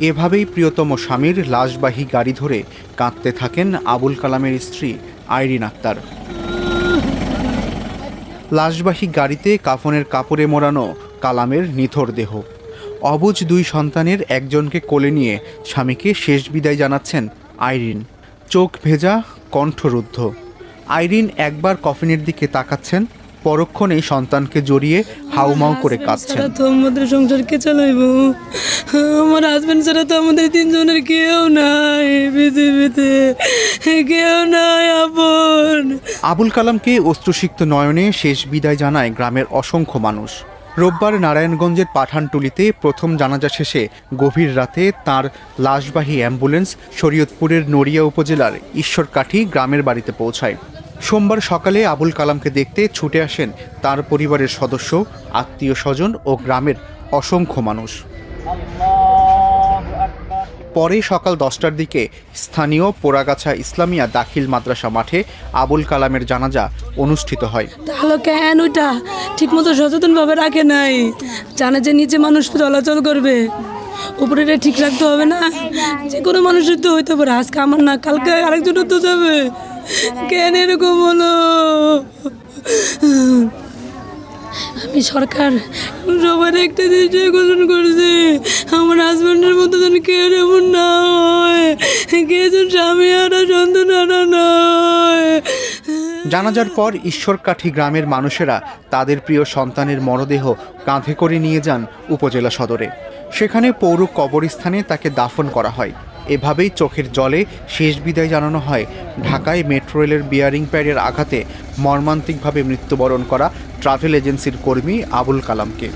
এভাবেই প্রিয়তম স্বামীর লাশবাহী গাড়ি ধরে কাঁদতে থাকেন আবুল কালামের স্ত্রী আইরিন আক্তার। লাশবাহী গাড়িতে কাফনের কাপড়ে মোড়ানো কালামের নিথর দেহ। অবুজ দুই সন্তানের একজনকে কোলে নিয়ে স্বামীকে শেষ বিদায় জানাচ্ছেন আইরিন। চোখ ভেজা, কণ্ঠরুদ্ধ। আইরিন একবার কফিনের দিকে তাকাচ্ছেন পরক্ষণেই সন্তানকে জড়িয়ে হাউমাউ করে কাঁদছেন। তো আমাদের সংসার কে চালাইবো? আমার হাজবেন্ড ছাড়া তো আমাদের তিনজনের কেউ নাই পৃথিবীতে। কেউ নাই আপন। আবুল কালামকে অস্ত্রসিক্ত নয়নে শেষ বিদায় জানায় গ্রামের অসংখ্য মানুষ। রোববার নারায়ণগঞ্জের পাঠানটুলিতে প্রথম জানাজা শেষে গভীর রাতে তার লাশবাহী অ্যাম্বুলেন্স শরীয়তপুরের নড়িয়া উপজেলার ঈশ্বরকাঠি গ্রামের বাড়িতে পৌঁছায়। সোমবার সকালে আবুল কালামকে দেখতে ছুটে আসেন তার পরিবারের সদস্য, আত্মীয় স্বজন ও গ্রামের অসংখ্য মানুষ। পরে সকাল দশটার দিকে স্থানীয় পোড়াগাছা ইসলামিয়া দাখিল মাদ্রাসা মাঠে আবুল কালামের জানাজা অনুষ্ঠিত হয়। তাহলে কেন ওইটা ঠিক মতো সচেতন রাখে নাই। জানে যে নিচে মানুষ চলাচল করবে। উপরে ঠিক রাখতে হবে না। যে কোনো মানুষের তো হইতে পারে। আজকে আমার না, কালকে আরেকজনের তো যাবে। কেন এরকম হলো আমি সরকার সবার একটা দৃষ্টি আকর্ষণ করছি। আমার হাজব্যান্ডের মতো যেন কেউ এমন না হয়। কে যেন স্বামী আনা সন্তান আনা নয় জানাজার পর ঈশ্বরকাঠি গ্রামের মানুষেরা তাদের প্রিয় সন্তানের মরদেহ কাঁধে করে নিয়ে যান উপজেলা সদরে। সেখানে পৌর কবরস্থানে তাকে দাফন করা হয়। এভাবেই চোখের জলে শেষ বিদায় জানানো হয়। ঢাকায় মেট্রো রেলের বিয়ারিং প্যাডের আঘাতে মর্মান্তিকভাবে মৃত্যুবরণ করা ট্রাভেল এজেন্সির কর্মী আবুল কালামকে।